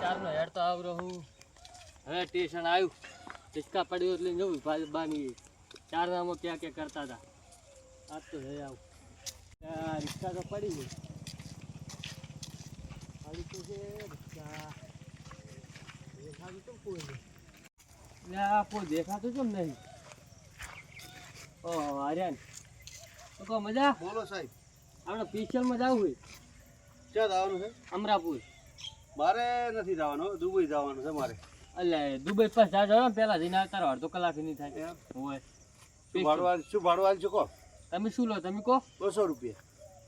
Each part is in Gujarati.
ચારનો હેડ તો આવરો હું હવે સ્ટેશન આવ્યું ટીચકા પડ્યું એટલે જવું બા- બાની. ચાર નામો ક્યાં ક્યાં કરતા હતા આજ તો જઈ આવું. રિક્ષા તો પડી ગઈ. પડી તો છે રિક્ષા. દેખાતું નહીં? કોઈ દેખાતું કેમ નહીં? ઓહો આર્યન તો મજા? બોલો સાહેબ. આપણે પિક્ચરમાં જવું હોય. ક્યાં જવાનું છે? અમરાપુર. મારે નથી જવાનું દુબઈ જવાનું છે મારે. એટલે દુબઈ પાસ જાજો ને પેલા જઈને રહો અડધો કલાક નહીં થાય. હોય. શું ભાડવા શું ભાડવા છો કહો? તમે શું લો તમે કહો? બસો રૂપિયા.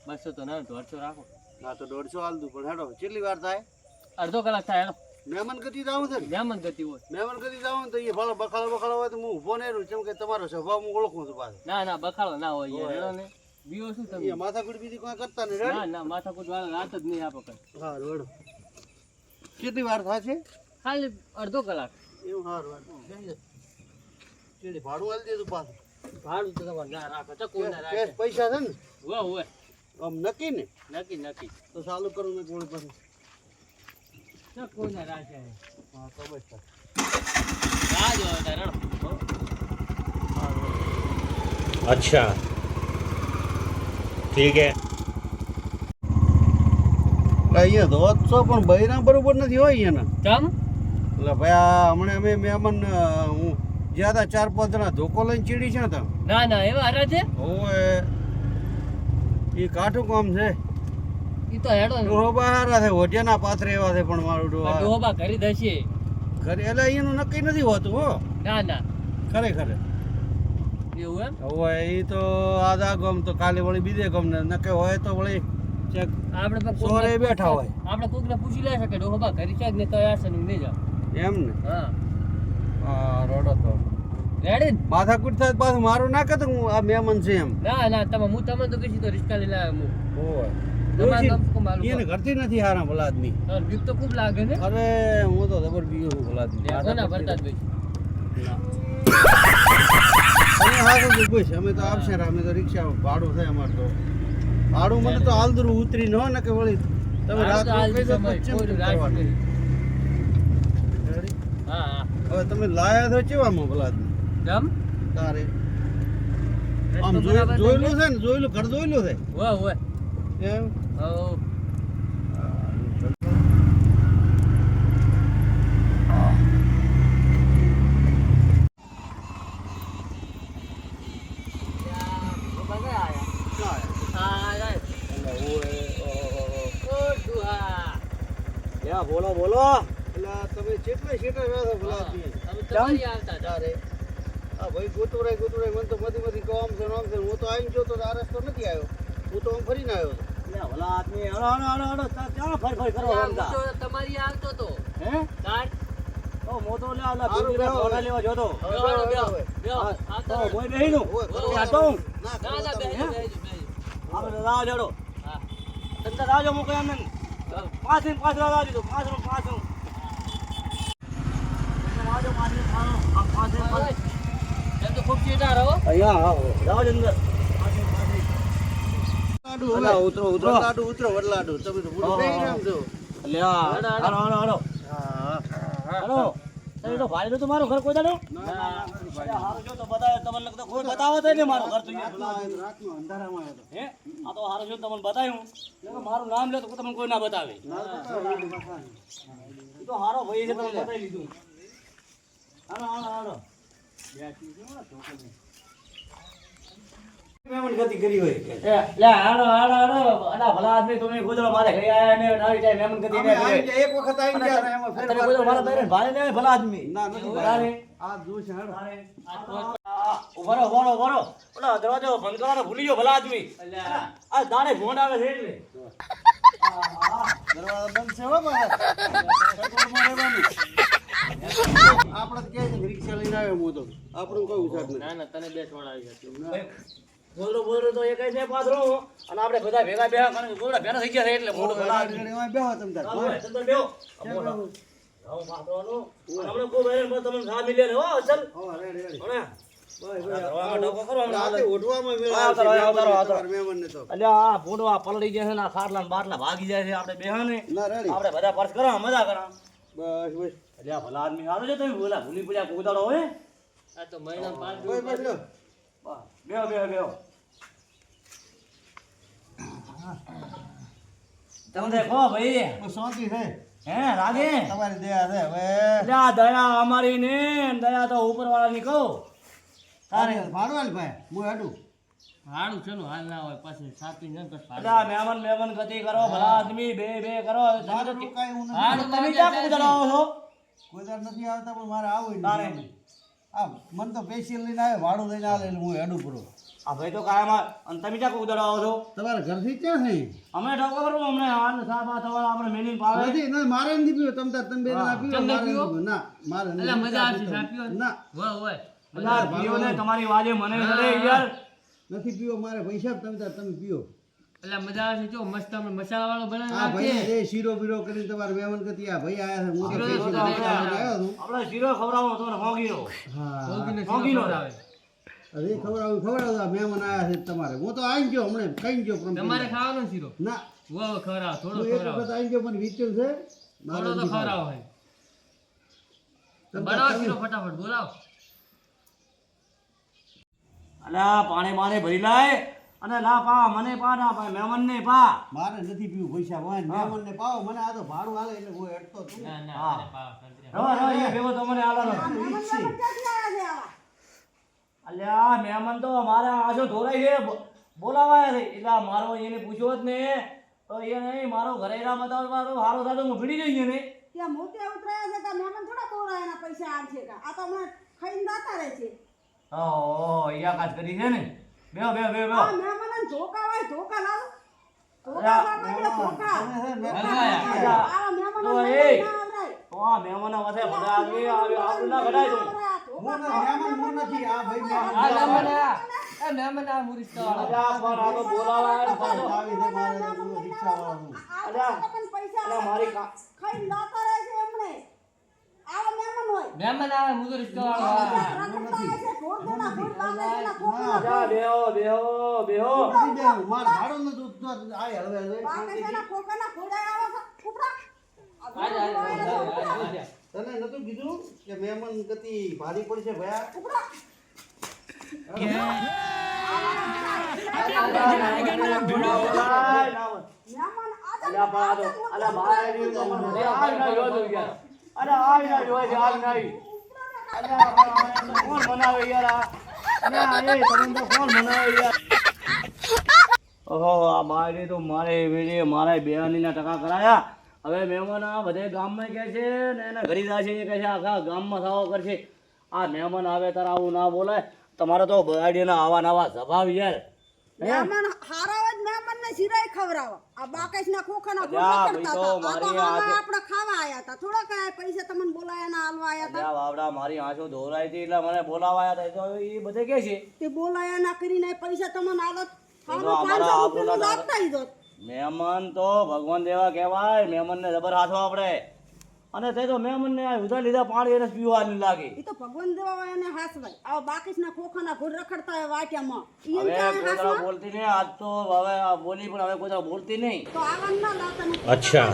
બસો તો ના દોઢસો રાખો. ના તો દોઢસો હાલ દઉં પણ હેડો કેટલી વાર થાય? અડધો કલાક થાય હેડો. મહેમાન ગતિ જાવ છે મહેમાન ગતિ હોય. મહેમાન ગતિ જાવ તો એ ભલે બખાડો બખાડો હોય તો હું ઊભો નહીં રહું કેમ કે તમારો સ્વભાવ હું ઓળખું છું પાછો. ના ના બખાડો ના હોય. હેડો ને. બીઓ શું તમે? માથાકૂટ કોઈ કરતા નહીં ના વાળા રાત વાર થશે? ખાલી અડધો કલાક. એવું હાર ભાડું હાલ દેજો ભાડું પૈસા છે ને? વાહ હોય આમ નક્કી ને? નક્કી નક્કી. તો ચાલુ કરું ને ગોળી પાછું. કોઈ ના રાખે. હા અચ્છા. ठीक है એટલે અહીંયા ધોત છો પણ બૈરા બરોબર નથી હોય અહીંયાના ચમ એટલે ભાઈ આ હમણાં અમે મહેમાન અ, હું જ્યાં હતા ચાર પાંચ જણા ધોકો લઈને ચીડી છે ને તમે ના ના એવા હારા છે હવે એ કાઠું કામ છે ઈ તો હેડો ને ડોહો બહાર છે હોજિયાના પાથરે એવા છે પણ મારું ડોહા ડોબા કરી દશે ખરે એટલે અહીંયાનું નક્કી નથી હોતું હો ના ના ખરેખર એવું એમ? હવે એ તો આધા ગમ તો કાલે વળી બીજે ગમ ને નકે હોય તો વળી ચેક આપણે પણ સોરે બેઠા હોય. આપણે કોકને પૂછી લે શકે ડોહબા કરી છે ને તો એમ ને? હા. હા રડો તો. રેડી ને? માથાકૂટ થાય પાછું મારું ના કહેતો હું આ મહેમાન છે એમ. ના ના તમે હું તમને તો કીધું તો રિસ્કા લઈ લાવ્યો હું. એને ઘરથી નથી હારા ભલા આદમી તમને બીક તો ખૂબ લાગે ને. અરે હું તો જબર બીયો છું ભલા ના ભરતા જ ભાઈ તમે અમે તો આવશે અમે તો રિક્ષા ભાડું થાય અમારે તો. ભાડું મને તો હાલદરું ઉતરી ન ને કે વળી તમે રાત હવે તમે લાયા તો ચેવામાં ભલા? જમ તારે. આમ જોયેલું છે ને જોયેલું ઘર જોયેલું છે? વાહ વાહ એમ? હો યા બોલો બોલો. એટલે તમે જેટલે શેટા રહ્યા છો ભલા આવતા તારે હા ભાઈ ગોતુરાય ગોતુરાય મને તો મધી મધી કહો આમ છે આમ છે હું તો આવીને જોતો તો આ રસ્તો નથી આવ્યો. હું તો આમ ફરીને આવ્યો હતો ભલા આદમી હળો હળો હળો હળો ફર ફર કરો તમારી આવતો તો. હે? કાર મોટો લે આલા હારું, બીજી બેહો. ફોટા લેવા જોતો બેહો, બેહો, બેહો. આ બેહીનું હું ના ના આપણે રાહ જોડો. હા. તંતા રાજો મૂકે પાંચ દિન પાંચ દીધું પાંચનું પાંચનું પાંચ લાડુ ઉતરો ઉતરો. લાડુ ઉતરો વડલાડુ તમે તો પૂરું બેહી રહ્યા છો. લ્યા હાલો હાલો. હાલો હા હાલો. તમે તો ભાડે તો મારું ઘર કોઈ દાડો હારું જો તો બતાવે તમને લગતો કોઈ બતાવે તો ને મારું ઘર તો અંધારામાં હે? આ તો હારું છું તમને બતાવ્યું. મારું નામ લે તો તમને કોઈ ના બતાવે. તો હારો ભાઈ છે તમને બતાવી લીધું. હાલો હાલો હાલો. ભલા આદમી તમે તમે ઉભરો ઉભરો ઉભરો ઓલા દરવાજો બંધ કરવાનો ભૂલી ગયો ભલા આદમી. આ દાડે ભોંડ આવે છે એટલે. દરવાજો બંધ છે હો. આપણે કે રિક્ષા લઈને આવ્યો હું તો. આપણું કોઈ ઉછાટ નહીં ના ના તને બે આવી હતી બોલરો બોલરો તો એક છે પાદરો. અને આપણે બધા ભેગા બેહા કારણ કે બોલડા ભેગા થઈ ગયા છે એટલે મોટો ભલા આદમી એમાં બેહો તમ તાર. ભાઈ, બેહો. આવો પાદરો નો આપણે કો પણ તમને ઘા મિલે હો અસલ. હો, રેડી, રેડી. હણે. જશે ને ખાટલા બાટલા ભાગી જાય છે આપડે બેહા ને ના, બધા પર્સ કરો મજા કરો બસ, બસ. અલ્યા ભલા આદમી હારો છે તમે બોલા ભૂલી પડ્યા કોદાડો હોય? આ તો મહિનામાં પાંચ બસ, બેહો બેહો બેહો. તમે દેખો ભાઈ? બસ, શાંતિ છે. હે રાગે? તમારી દયા છે હવે. દયા અમારી ને દયા તો ઉપર વાળા ની કહો. તારે ભાડવાલ ભાઈ હું હેડું. હાડું છે ને હાલ ના હોય પાછી સાપી ને પછી મહેમાન મહેમાન ગતિ કરો ભલા આદમી બે બે કરો તમે તો મારું નથી. તમે ક્યાં કોદાડો આવો છો? કોઈ નથી આવતા પણ મારે આવું તારે. આ મને તો પેશિયલ લઈને આવે ભાડું લઈને આવે એટલે હું હેડું પૂરો. આ ભાઈ તો કાયમ અને તમે ક્યાં કોદાડો આવો છો? તમારા ઘરથી ક્યાં છે? અમે ઠોકો કરું અમને હાલ સાબા થવા આપણે મેની પાવે નથી ના મારે નથી પીવો તમ તમે બે પીવો મારે. ના મજા? ના. હોય હોય અલ્યા પીઓ ને તમારી વાજે મને નડે યાર. નથી પીઓ મારે પૈસા તમે તાર તમે પીઓ. એટલે મજા આવશે જો મસ્ત આપણે મસાલા વાળો બનાવી આ ભાઈ એ શીરો બીરો કરીને તમારે મહેમાન કતી આ ભાઈ આયા છે હું તો શીરો આપણે છું. શીરો ખવડાવો તો હોગીરો હા. શીરો મોંઘીનો. અરે ખવડાવું ખવડાવું મહેમાન આયા છે તમારે. હું તો આવી ગયો હમણાં કઈ ગયો પણ તમારે ખાવાનો શીરો? ના. વો વો ખવડાવો થોડો ખવડાવો એક વખત આવી ગયો પણ વીચેલ છે મારો તો ખવડાવો હોય બનાવો શીરો ફટાફટ બોલાવો. અલ્યા પાણી મારે ભરી લાય. અને ના પા મને પા ના પા મહેમાન ને પા. મારે નથી પીવું પૈસા હોય મહેમાન ને પાવો મને આ તો ભાડું હાલે એટલે હું હેડતો છું. ના ના. રવા રવા એ ભેગો તો મને આલો વીસ અલ્યા મહેમાન તો મારા આજો ધોરાઈ છે બોલાવાયા છે. એટલે મારો એને પૂછ્યો જ ને. તો એ નહીં મારો ઘરે ના બતાવો મારો હારો થતો હું ભીડી જઈએ ને. ત્યાં મોતે ઉતરાયા છે કે મહેમાન થોડા બોરાયાના પૈસા આવશે કે. આ તો હમણાં ખાઈને દાતા રહે છે. ઓહો યા કાજ કરી છે ને? બે બે બે બે. આ મને ધોકા હોય ધોકા લાવ. ધોકા લાવો એટલે ધોકા. તો વધે આવી આવી ના ઘડાય તું હું હું નથી આ ભાઈ આ આ આ મુરીસ્તા વાળો. આ તો આવી છે મારે હું પૈસા છે. આવા મહેમાન હોય મહેમાન આવે મુરીસ્તા વાળો બધા હા. એના ખોખલા અલ્યા બેહો બેહો બેહો બેહવું. મારે ભાડું નથી ઉઠતું. આ હળવે હળવે. એના ખોખાના ખોડાય આવે છે. આજા. તને નતું કીધું કે મહેમાન ગતિ ભારી પડશે ભયા ના હોય. મહેમાન આ અલ્યા બા તો અલ્યા બા આવી તો મને આ ના જોવા દઉં અરે આવ ના જોવા છે આવ. ના આવી અલ્યા બા, આ તો કોણ બનાવે યાર આ. એ તમને તો કોણ બનાવે યાર. ઓહો આ મારે તો મારે વેડે મારે બેહાનીના ટકા કરાયા. હવે મહેમાન આ બધે ગામમાં કહે છે ને એના ઘરીદા છે એ કહે છે આખા ગામમાં થાવો કરશે. આ મહેમાન આવે તારે આવું ના બોલાય. તમારે તો બગાડીના આવા નવા સ્વભાવ યાર. મહેમાન તો મહેમાનને શિરાય ખવડાવો. આ બાકસના ખોખાના ખોખા કરતા હતા. આ તો મારી આપણે ખાવા આયા હતા. થોડા કાંઈ પૈસા તમને બોલાયા ના હાલવા આયા હતા. અલ્યા મારી આંખો ધોરાઈ હતી એટલે મને બોલાવાયા હતા એ તો એ બધે કે છે તે બોલાયા ના કરીને પૈસા તમને આલત. તો હારું અમારા 500 રૂપિયાનું આબરૂના લાગતા ઈ જોત. મહેમાન તો ભગવાન દેવા કહેવાય મહેમાનને જબર હાથો આપણે અને તે તો મેં મને ઉધાર લીધા પાણી એને પીવાનું લાગે એ તો ભગવાન દેવા હોય એને હાસવાય. આવા બાકસના ખોખાના ઘોડ રખડતા હોય વાટિયામાં. હવે હાસવા? બોલતી નહીં આજ તો હવે બોલી પણ હવે કોઈ તરફ બોલતી નહીં તો આવા ના લાવતા અચ્છા